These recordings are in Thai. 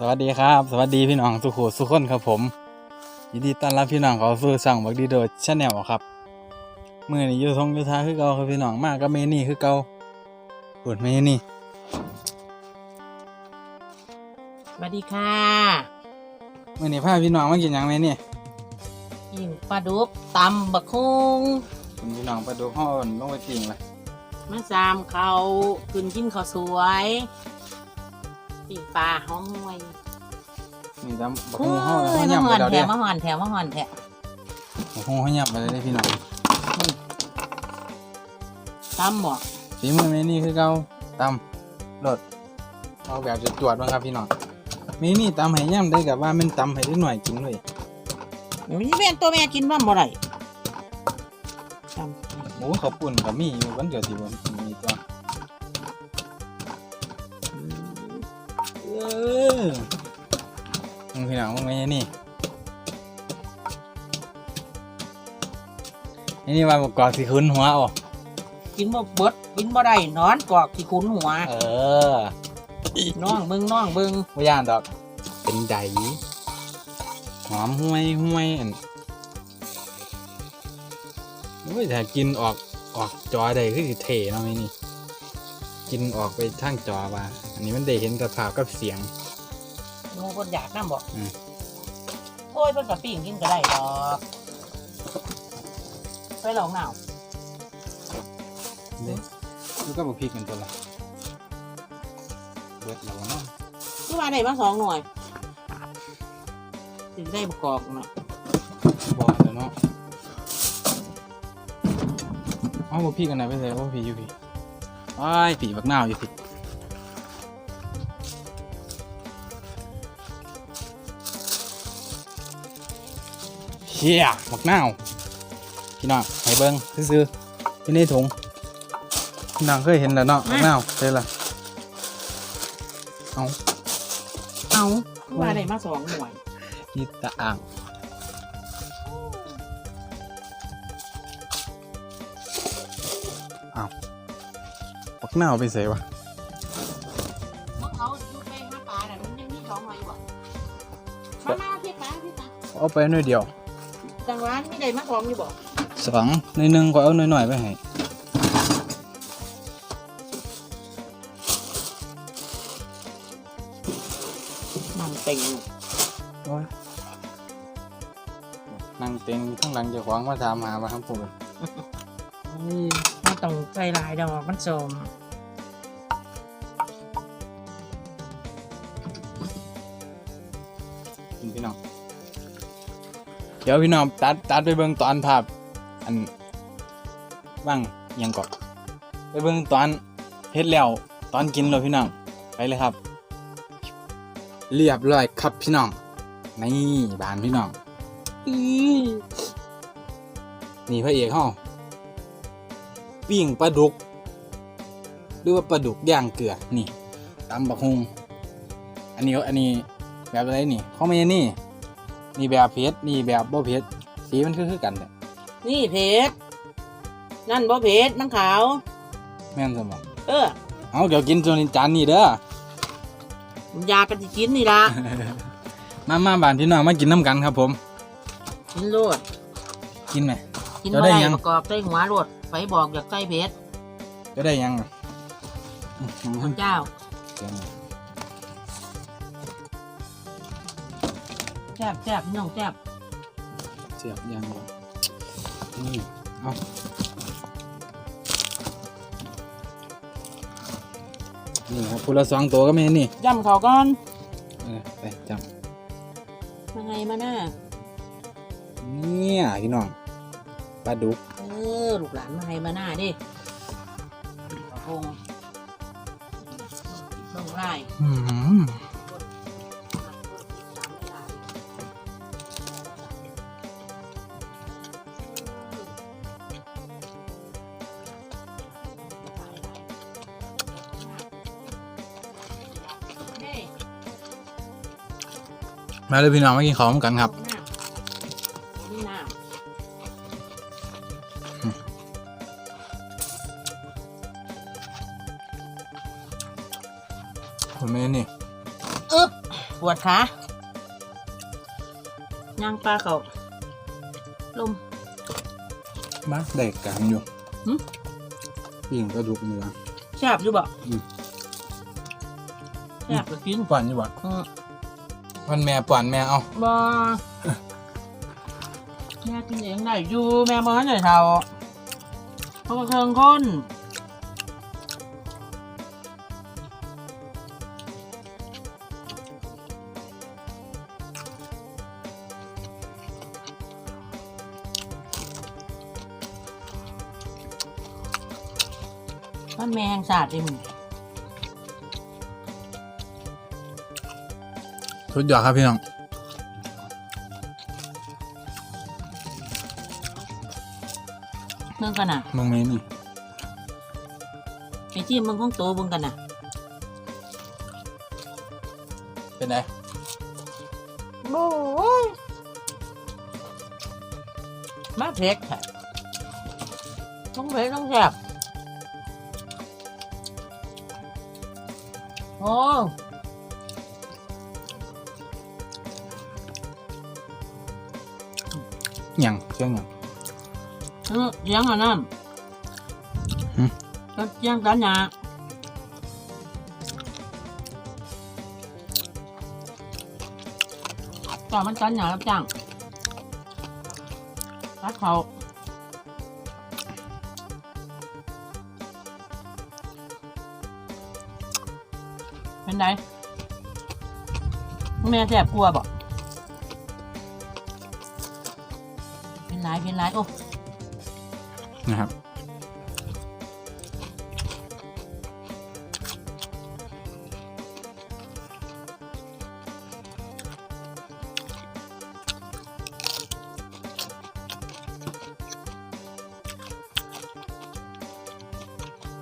สวัสดีครับ สวัสดีพี่น้องสุขุสุขคนครับผม ยินดีต้อนรับพี่น้องเขาสู่สั่งบักดีโดดชาแนลครับมือนี้อยู่ทงอยู่ทาคือเก่าครับพี่น้องมากก็เมนี่คือเก่าปวดเมนี่สวัสดีค่ะมือนี้พาพี่น้องมากินหยังเมนี่กินปลาดุกตำบักคุงคุณพี่น้องไปดูห้อนลงไปจริงเลยมาซามเขาขึ้นกินข้าวสวย ปีกปลาห้องมวยนี่ตำบักโอ้ฮุงห้องยห้องมาย่ำหไปอนแล้วแถเด้มมาหอนแถมมาหอนแถมบักฮุงห้องย่ำไปเลยเด้อพี่น้องตำหมอกฝีมือเมนี่คือเก่าตำรสเอาแบบจะตรวจบ้างครับพี่น้องเมนี่ตำให้ย่ำได้กับว่ามันตำให้ได้หน่อยกินเลยมีแม่นตัวแม่กินบ้าบ่ได้ตำหมูข้าวปุ่นกับมีอยู่วันเดียวสิวันมีตัว ออมึงพี่น้องมึงไงนี่นี่นี่ว่าบอกกอกสิคุ้นหัวอะกินบ่เบิดกินบ่ได้นอนกอกที่คุ้นหัวเออน้องเบิ่งน้องเบิ่งไม่ย่านดอก เป็นไดหอมห้วยห้วยอันโอ้ยถ้ากินออกออกจอใดคือสิเท่เนาะไอ้นี่ กินออกไปทางจอว่า อันนี้มันได้เห็นกับภาพกับเสียงหนูคนอยากน้ำบ่อืม โอ้ยเพิ่นกับปิ้งกินก็ได้ดอกไปลองหนาวเด้แล้วก็บพริกกันตัวละเบิดแล้วเนาะคือว่าได้มาสองหน่วยถึงได้ประกอบน่ะบอกแล้วเนาะเอาบพริกกันไหนไปใส่บพริกอยู่พี่อ้ายผีบักหน้าวอยู่พี่ เฮียบักหน้าวพี่น้องให้เบิ้งซื้อๆอยู่ในถุงพี่น้องเคยเห็นแล้วเนาะบักหน้าวใช่ละเอาเอาคือว่าได้มาสองหน่วยที่ตะอ่างอ้าวบักหน้าวไปใส่วะพวกเขาอยู่ไปหาปลาน่ะมันยังมีสองหน่วยอยู่บ่มามาพี่ปลาพี่ปลาเอาไปหน่อยเดียว จังหวะนี้มีได้มาสองอยู่บ่สองในหนึ่งก็เอาหน่อยๆไปให้มันเต็งโอ้ยนั่งเต็งข้างหลังเจะขวางมาถามหาว่าครับผมมันต้องใจลายดอกมันสมพี่น้อง เดี๋ยวพี่น้องตัดตัดไปเบิ่งตอนภาพอันว่างยังก่อนไปเบิ่งตอนเฮ็ดแล้วตอนกินเลยพี่น้องไปเลยครับ เรียบร้อยครับพี่น้องนี่บานพี่น้องนี่พระเอกเฮาปิ้งปลาดุก หรือว่าปลาดุกย่างเกลือนี่ตำบักฮุงอันนี้อันนี้แบบอะไรนี่ขาไม่นี่ นี่แบบเผ็ดนี่แบบบ่เผ็ดสีมันคือคือกันแต่นี่เพชรนั่นบ่เพชรมันขาว แม่นสมองเออ เอาเดี๋ยวกินจนจานนี้เด้อยากันสิกินนี่ล่ะ มามาบ้านพี่น้องมากินน้ำกันครับผม กินโลดกินไหม กินเดี๋ยวบ่ได้ได้ยัง ประกอบใส่หัวโลดไฟบอกอยากใส่เพชรจะได้ยังอื้อหือเจ้า เสียง แซ่บแซ่บพี่น้องแซ่บเสียบยังบ่นี่เอานี่ครับพูละสองตัวก็ไม่นี่ย่ำเขาก่อนเออไปจมาไงมาหน้าำเนี่ยพี่น้องปลาดุกเออลูกหลานมาไงมาหน้าดิกระพงลงไล่อืม มาเลยพี่น้องมากินของกันครับนี่น้ผมไม่นี่ำอึ๊บปวดขาย่างปลาเขาลมมาได้การอยู่หึปิ่งกระดูกเนื้อแซ่บอยู่บ่อืมแซ่บก็กินป่อนอยู่บ่อืม วันแม่ป่อนแม่เอาบ่แม่กินเองได้อยู่แม่บ่ให้ได้เท่าเพราะเครื่องคนมันแมงสาดเอง สุดยอดครับพี่น้องเมืองกันน่ะมึงเมนี่ไอ้ที่มึงของโตเบิ่งกันน่ะ เป็นไงโอ้ยมาเผ็ดค่ะต้องเผ็ดต้องแซ่บโอ้ ยังเชียงหยังเออเสียงอะนั่นหึก็เสียงกันหยาจ้ามันกันหยาครับจ้างรัดเขาเป็นไงแม่แสบกลัวบ่ เป็นไรเป็นไรโอ้นะครับ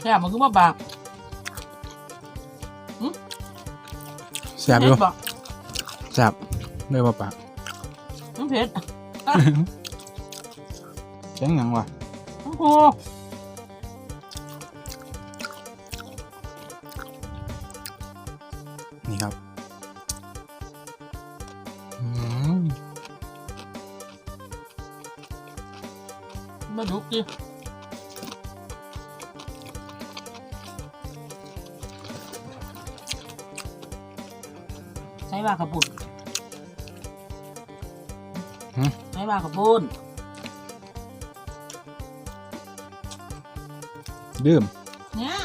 แซ่บมันคือว่าปากแซ่บอยู่เผ็ดบ่แซ่บเลยว่าปากมันเผ็ด เชียงหยังวะโอ้โหนี่ครับอืมมาดุกดิใช้ว่ากระปุนใช้ว่ากระปุน ดื่มเนี่ย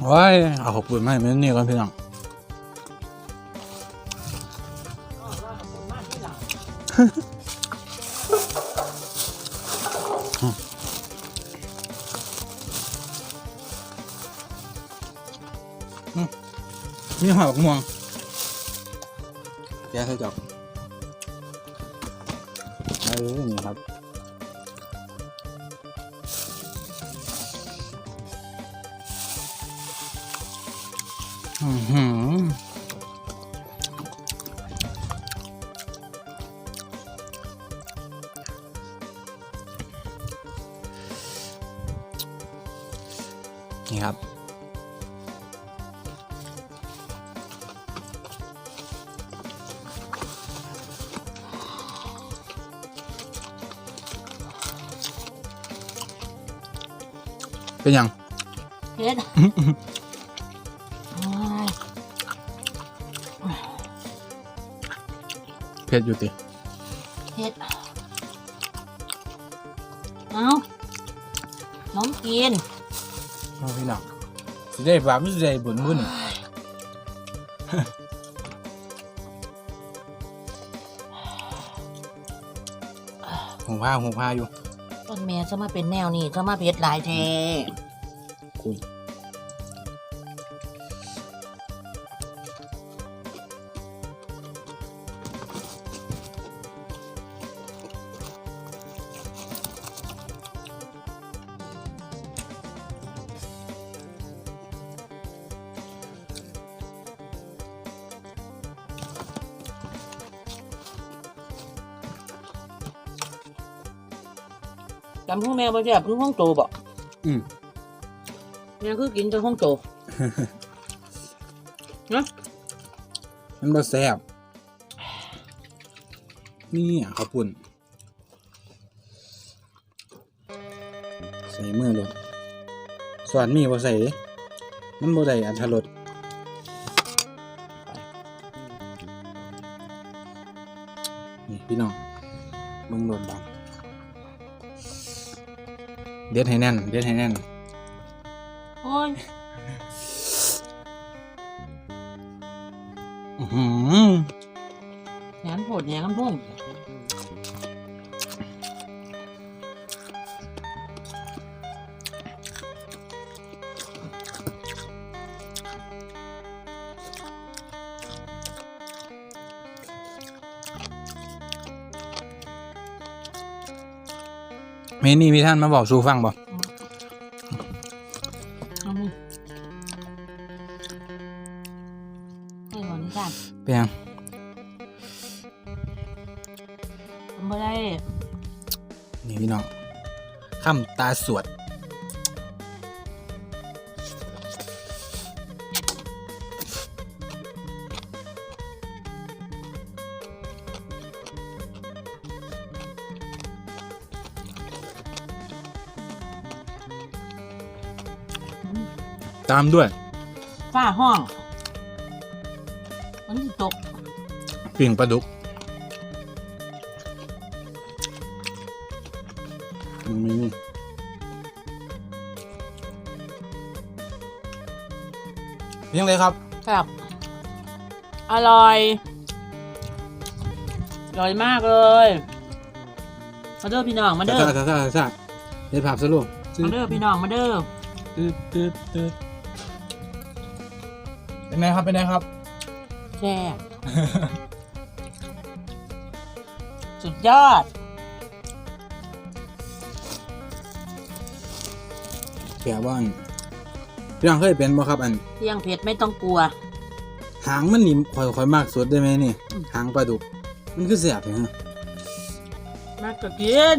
โอ้ยเอาขอบคุณมากแม่นี่ก่อนพี่น้องอ๋อว่ากระปุนมากที่หลังมีหอยบักม่วงแกใส่จอกเออนี่ครับ นี่ครับ เป็นยังเผ็ด ผ็ดอยู่ติเผ็ดเอาน้องกินเอาพี่น้องสิได้ฝากไม่สิได้บุญบุญหูผ้าหูผ้าอยู่ต้นแม่จะมาเป็นแนวนี้จะมาเผ็ดหลายแท้คุย จำห้องแม่บ่แซ่บคือห้องโตบ่อืม แม่คือกินแต่ห้องโตนะมันบ่แซ่บนี่อะข้าวปุ่นใส่มือลงส่วนมีบ่ใส่เด้มันบ่ได้อันทรสนี่พี่น้อง เด็ดให้แน่น เด็ดให้แน่น โอ้ยอื้อหือ แหนโผดแหนกันพุ่ง เมนี่มีท่านมาบอกสู่ฟังบ่เอามือให้หมอนี่จ้ะเป็นยังทำไม่ได้ นี่พี่น้องคำตาสวด ตามด้วยฝ้าห้องมันสิตกปิ่งปลาดุกมันมีนี่เพียงเลยครับครับอร่อย อร่อยมากเลย มาเด้อพี่น้อง มาเด้อซาซาซาซาเดี๋ยวภาพสรุปมาเด้อพี่น้อง มาเด้อตืดตืดตืด เป็นไงครับเป็นไงครับ แซ่บสุดยอดแปลว่าอันพี่น้องเคยเป็นบ่ครับอัน เที่ยงเผ็ดไม่ต้องกลัว หางมันนี่ข่อยข่อยมากสุดได้ไหมนี่ อืม หางปลาดุก มันคือแสบเหรอมากก็กิน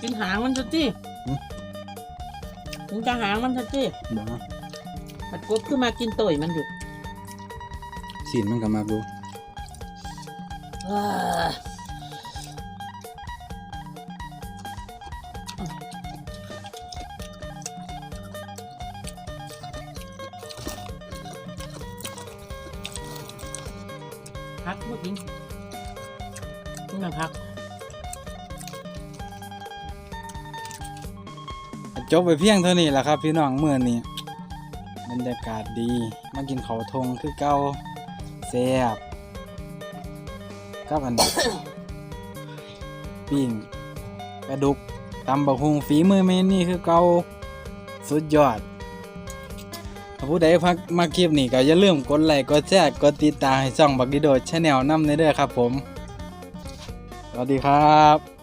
กินหางมันสักที มึงจะหางมันสักทีบ่ปัดกบขึ้นมากินต่อยมันอยู่สีนมันก็มากดูเอ้อพักเมื่อกี้นี่มาพัก จบไปเพียงเท่านี้แหละครับ พี่น้องเมื่อนี้บรรยากาศดี มากินเขาทงคือเก่าแซ่บกับอันปิ้งกระดุกตำบักฮุงฝีมือเมนี่คือเก่าสุดยอดถ้าผู้ใดพักมาคลิปนี้ก็อย่าลืมกดไลค์กดแชร์กดติดตามให้ช่องบักดิโดชแนลน้ำในเด้อครับผม สวัสดีครับ